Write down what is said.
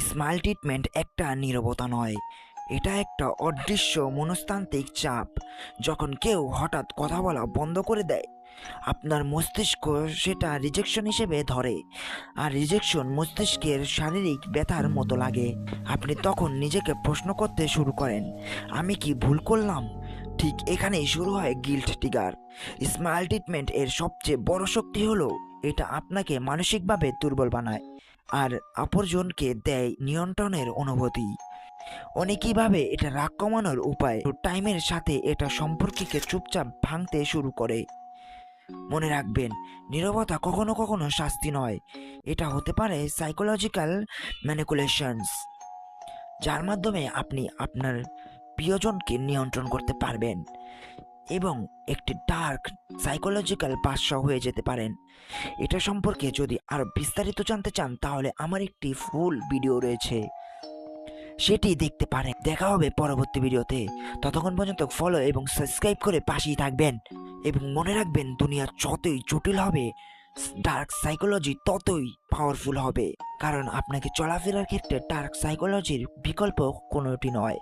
Smile treatment একটা নীরবতা নয়, এটা একটা অদৃশ্য মনস্তান্ত্রিক চাপ, যখন কেউ হঠাৎ কথা বলা বন্ধ করে দেয়। আপনার মস্তিষ্ক সেটা রিজেকশন হিসেবে ধরে, আর রিজেকশন মস্তিষ্কের শারীরিক ব্যথার মতো লাগে। আপনি তখন নিজেকে প্রশ্ন করতে শুরু করেন, আমি কি ভুল করলাম? ঠিক এখানেই শুরু হয় গিল্ট টিগার স্মাইল ট্রিটমেন্ট এর সবচেয়ে বড় শক্তি হলো এটা আপনাকে মানসিকভাবে দুর্বল বানায় আর অপরজনকে দেয় নিয়ন্ত্রণের অনুভূতি। অনেকেই ভাবে এটা রাগ কমানোর উপায়। টাইমের সাথে এটা সম্পর্ককে চুপচাপ ভাঙতে শুরু করে। মনে রাখবেন, নীরবতা কখনো কখনো শাস্তি নয়। এটা হতে পারে সাইকোলজিক্যাল ম্যানিকুলেশনস যার মাধ্যমে আপনি আপনার প্রিয়জনকে নিয়ন্ত্রণ করতে পারবেন। এবং একটি ডার্ক সাইকোলজিক্যাল পাশা হয়ে যেতে পারেন। এটা সম্পর্কে যদি আরও বিস্তারিত জানতে চান, তাহলে আমার একটি ফুল ভিডিও রয়েছে। সেটি দেখতে পারেন। দেখা হবে পরবর্তী ভিডিওতে ততক্ষণ পর্যন্ত ফলো এবং সাবস্ক্রাইব করে পাশেই থাকবেন এবং মনে রাখবেন, দুনিয়া যতই জটিল হবে ডার্ক সাইকোলজি ততই পাওয়ারফুল হবে। কারণ আপনাকে চলাফেরার ক্ষেত্রে ডার্ক সাইকোলজির বিকল্প কোনোটি নয়।